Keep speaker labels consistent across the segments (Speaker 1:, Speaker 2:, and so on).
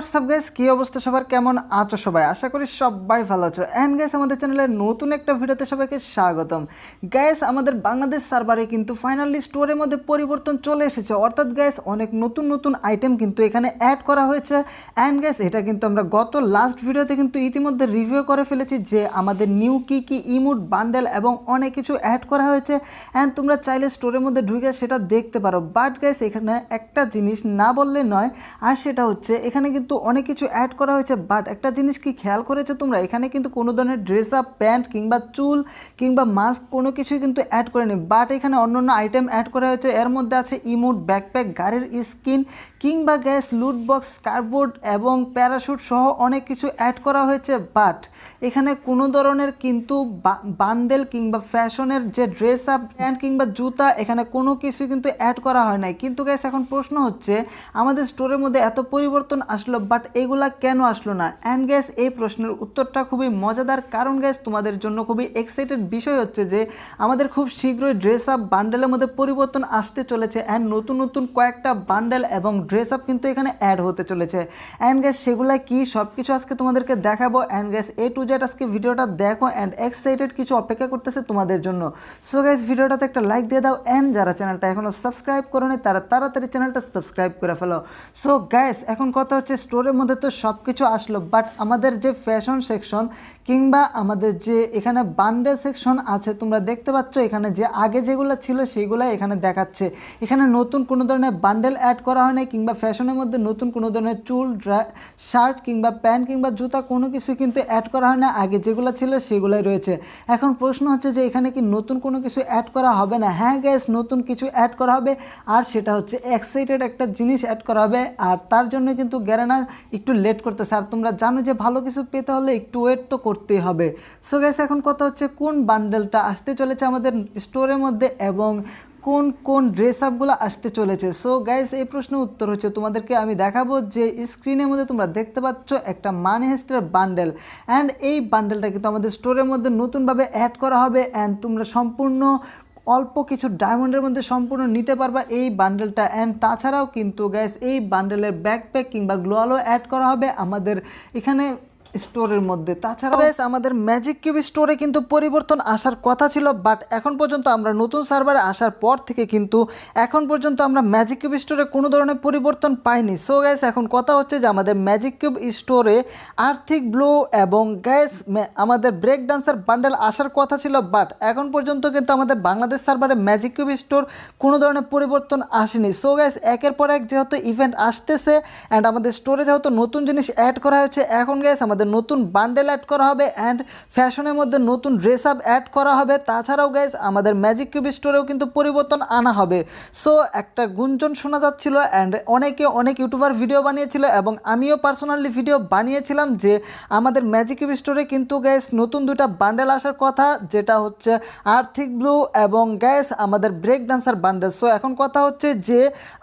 Speaker 1: WhatsApp guys কি অবস্থা? সবার কেমন আছো সবাই? আশা করি সবাই ভালো আছো। অ্যান্ড গাইস আমাদের চ্যানেলের নতুন একটা ভিডিওতে সবাইকে স্বাগতম। গাইস আমাদের বাংলাদেশ সার্ভারে কিন্তু ফাইনালি স্টোরের মধ্যে পরিবর্তন চলে এসেছে। অর্থাৎ গাইস অনেক নতুন নতুন আইটেম কিন্তু এখানে অ্যাড করা হয়েছে। অ্যান্ড গাইস এটা কিন্তু আমরা গত লাস্ট ভিডিওতে কিন্তু ইতিমধ্যে রিভিউ করে ফেলেছি যে আমাদের নিউ কি কি ইমুট বান্ডেল এবং অনেক কিছু অ্যাড করা হয়েছে। অ্যান্ড তোমরা চাইলে স্টোরের মধ্যে ঢুকে সেটা দেখতে পারো। বাট গাইস এখানে একটা জিনিস না বললে নয়। আর সেটা হচ্ছে, এখানে কিন্তু অনেক কিছু অ্যাড করা হয়েছে বাট একটা জিনিস কি খেয়াল করেছ তোমরা? এখানে কিন্তু কোনো ধরনের ড্রেস আপ প্যান্ট কিংবা চুল কিংবা মাস্ক কোনো কিছুই কিন্তু অ্যাড করেনি। বাট এখানে অন্য অন্য আইটেম অ্যাড করা হয়েছে। এর মধ্যে আছে ইমুট ব্যাকপ্যাক গাড়ির স্কিন কিংবা গ্যাস লুট বক্স কার্ডবোর্ড এবং প্যারাশুট সহ অনেক কিছু অ্যাড করা হয়েছে। বাট এখানে কোনো ধরনের কিন্তু বান্ডেল কিংবা ফ্যাশনের যে ড্রেস আপ প্যান্ট কিংবা জুতা, এখানে কোনো কিছু কিন্তু অ্যাড করা হয় নাই। কিন্তু গ্যাস এখন প্রশ্ন হচ্ছে, আমাদের স্টোরের মধ্যে এত পরিবর্তন আসলো বাট এগুলা কেন আসলো না? অ্যান্ড গ্যাস এই প্রশ্নের উত্তরটা খুবই মজাদার। কারণ গ্যাস তোমাদের জন্য খুবই এক্সাইটেড বিষয় হচ্ছে যে, আমাদের খুব শীঘ্রই ড্রেস আপ বান্ডেলের মধ্যে পরিবর্তন আসতে চলেছে অ্যান্ড নতুন নতুন কয়েকটা বান্ডেল এবং ড্রেস আপ কিন্তু এখানে অ্যাড হতে চলেছে। অ্যান্ড গ্যাস সেগুলা কি? সব কিছু আজকে তোমাদেরকে দেখাবো। And gas A to Z আজকে ভিডিওটা দেখো অ্যান্ড এক্সাইটেড কিছু অপেক্ষা করতেছে তোমাদের জন্য। সো গাইস ভিডিওটাতে একটা লাইক দিয়ে দাও অ্যান্ড যারা চ্যানেলটা এখনও সাবস্ক্রাইব করোনি, তারা তাড়াতাড়ি চ্যানেলটা সাবস্ক্রাইব করে ফেলো। সো গ্যাস এখন কথা হচ্ছে স্টোরের মধ্যে তো সব কিছু আসলো বাট আমাদের যে ফ্যাশন সেকশন কিংবা আমাদের যে এখানে বান্ডেল সেকশন আছে, তোমরা দেখতে পাচ্ছ এখানে যে আগে যেগুলো ছিল সেইগুলো এখানে দেখাচ্ছে। এখানে নতুন কোনো ধরনের বান্ডেল অ্যাড করা হয় নাই কিংবা ফ্যাশনের মধ্যে নতুন কোনো ধরনের চুল শার্ট কিংবা প্যান্ট কিংবা জুতা কোনো কিছু কিন্তু অ্যাড করা হয় না আগে যেগুলো ছিল সেগুলোই রয়েছে। এখন প্রশ্ন হচ্ছে যে এখানে কি নতুন কোনো কিছু অ্যাড করা হবে না? হ্যাঁ গ্যাস নতুন কিছু অ্যাড করা হবে, আর সেটা হচ্ছে এক্সাইটেড একটা জিনিস অ্যাড করা হবে, আর তার জন্য কিন্তু গ্যারেনা একটু লেট করতেছে। আর তোমরা জানো যে ভালো কিছু পেতে হলে একটু ওয়েট তো করতেই হবে। সো গ্যাস এখন কথা হচ্ছে কোন বান্ডেলটা আসতে চলেছে আমাদের স্টোরের মধ্যে এবং কোন কোন ড্রেস আপগুলো আসতে চলেছে। সো গাইস এই প্রশ্নের উত্তর হচ্ছে, তোমাদেরকে আমি দেখাবো যে স্ক্রিনের মধ্যে তোমরা দেখতে পাচ্ছ একটা মানি হেস্টের বান্ডেল অ্যান্ড এই বান্ডেলটা কিন্তু আমাদের স্টোরের মধ্যে নতুনভাবে অ্যাড করা হবে। অ্যান্ড তোমরা সম্পূর্ণ অল্প কিছু ডায়মন্ডের মধ্যে সম্পূর্ণ নিতে পারবা এই বান্ডেলটা। অ্যান্ড তাছাড়াও কিন্তু গ্যাস এই বান্ডেলের ব্যাকপ্যাক কিংবা গ্লোয়ালও অ্যাড করা হবে আমাদের এখানে স্টোরের মধ্যে। তাছাড়া আমাদের ম্যাজিক কিউব স্টোরে কিন্তু পরিবর্তন আসার কথা ছিল বাট এখন পর্যন্ত আমরা নতুন সার্ভারে আসার পর থেকে কিন্তু এখন পর্যন্ত আমরা ম্যাজিক কিউব স্টোরে কোনো ধরনের পরিবর্তন পাইনি। সো গ্যাস এখন কথা হচ্ছে যে আমাদের ম্যাজিক কিউব স্টোরে আর্থিক ব্লু এবং গ্যাস আমাদের ব্রেক ডান্সার বান্ডেল আসার কথা ছিল বাট এখন পর্যন্ত কিন্তু আমাদের বাংলাদেশ সার্ভারে ম্যাজিক কিউব স্টোর কোনো ধরনের পরিবর্তন আসেনি। সো গ্যাস একের পর এক যেহেতু ইভেন্ট আসতেছে অ্যান্ড আমাদের স্টোরে যেহেতু নতুন জিনিস অ্যাড করা হয়েছে, এখন গ্যাস আমাদের আমাদের নতুন বান্ডেল অ্যাড করা হবে অ্যান্ড ফ্যাশনের মধ্যে নতুন ড্রেস আপ অ্যাড করা হবে। তাছাড়াও গাইজ আমাদের ম্যাজিক কিউব স্টোরেও কিন্তু পরিবর্তন আনা হবে। সো একটা গুঞ্জন শোনা যাচ্ছিল অ্যান্ড অনেকে অনেক ইউটিউবার ভিডিও বানিয়েছিল এবং আমিও পার্সোনালি ভিডিও বানিয়েছিলাম যে আমাদের ম্যাজিক কিউব স্টোরে কিন্তু গ্যাস নতুন দুটা বান্ডেল আসার কথা, যেটা হচ্ছে আর্থিক ব্লু এবং গ্যাস আমাদের ব্রেক ডান্সার বান্ডেল সো এখন কথা হচ্ছে যে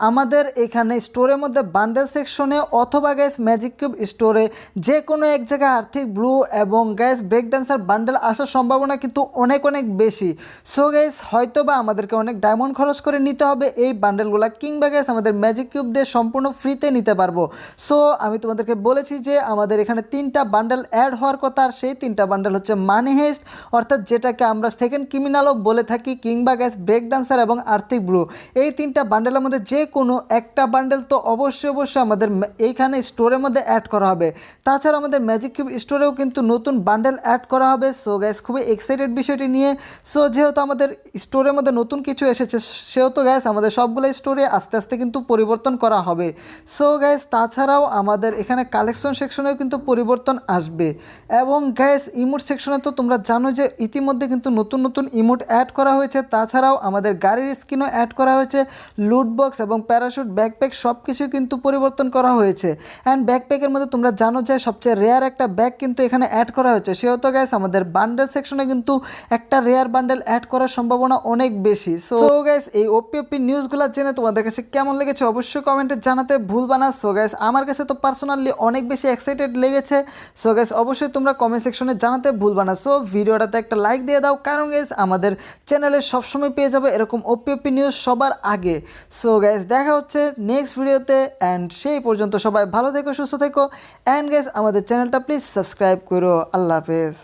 Speaker 1: আমাদের এখানে স্টোরের মধ্যে বান্ডেল সেকশনে অথবা গ্যাস ম্যাজিক কিউব স্টোরে যে কোনো এক জায়গায় আর্থিক ব্লু এবং গ্যাস ব্রেক ডান্সার বান্ডেল আসার সম্ভাবনা কিন্তু অনেক অনেক বেশি। সো গ্যাস হয়তো বা আমাদেরকে অনেক ডায়মন্ড খরচ করে নিতে হবে, এই বান্ডেলগুলো কিংবা গ্যাস আমাদের ম্যাজিক কিউব দিয়ে সম্পূর্ণ ফ্রিতে নিতে পারব। সো আমি তোমাদেরকে বলেছি যে আমাদের এখানে তিনটা বান্ডেল অ্যাড হওয়ার কথা, আর সেই তিনটা বান্ডেল হচ্ছে মানি হেস্ট অর্থাৎ যেটাকে আমরা সেকেন্ড ক্রিমিনালও বলে থাকি, কিংবা গ্যাস ব্রেক ডান্সার এবং আর্থিক ব্লু। এই তিনটা বান্ডেলের মধ্যে যে কোনো একটা বান্ডেল তো অবশ্যই অবশ্যই আমাদের এইখানে স্টোরের মধ্যে অ্যাড করা হবে। তাছাড়া আমাদের ম্যাজিক কিউব স্টোরেও কিন্তু নতুন বান্ডেল অ্যাড করা হবে। সো গ্যাস খুবই এক্সাইটেড বিষয়টি নিয়ে। সো যেহেতু আমাদের স্টোরের মধ্যে নতুন কিছু এসেছে, সেহেতু গ্যাস আমাদের সবগুলো স্টোরে আস্তে আস্তে কিন্তু পরিবর্তন করা হবে। সো গ্যাস তাছাড়াও আমাদের এখানে কালেকশন সেকশনেও কিন্তু পরিবর্তন আসবে। এবং গ্যাস ইমোট সেকশনে তো তোমরা জানো যে ইতিমধ্যে কিন্তু নতুন নতুন ইমোট অ্যাড করা হয়েছে। তাছাড়াও আমাদের গাড়ির স্ক্রিনও অ্যাড করা হয়েছে। লুট বক্স এবং প্যারাশুট ব্যাকপ্যাক সব কিছু কিন্তু পরিবর্তন করা হয়েছে। অ্যান্ড ব্যাকপ্যাকের মধ্যে তোমরা জানো যে সবচেয়ে রেয়ার একটা ব্যাগ কিন্তু এখানে অ্যাড করা হয়েছে। সেহেতু গ্যাস আমাদের বান্ডেল সেকশনে কিন্তু একটা রেয়ার বান্ডেল অ্যাড করার সম্ভাবনা অনেক বেশি। সো গ্যাস এই ওপিওপি নিউজগুলো জেনে তোমাদের কাছে কেমন লেগেছে অবশ্যই কমেন্টে জানাতে ভুলবা না। সো গ্যাস আমার কাছে তো পার্সোনালি অনেক বেশি এক্সাইটেড লেগেছে। সো গ্যাস অবশ্যই তোমরা কমেন্ট সেকশনে জানাতে ভুলবা না। সো ভিডিওটাতে একটা লাইক দিয়ে দাও। কারণ গ্যাস আমাদের চ্যানেলে সবসময় পেয়ে যাবে এরকম ওপিওপি নিউজ সবার আগে। সো গ্যাস দেখা হচ্ছে নেক্সট ভিডিওতে অ্যান্ড সেই পর্যন্ত সবাই ভালো থেকো, সুস্থ থেকো। অ্যান্ড গ্যাস আমাদের চ্যানেলটা প্লিজ সাবস্ক্রাইব করো আল্লাহ হাফেজ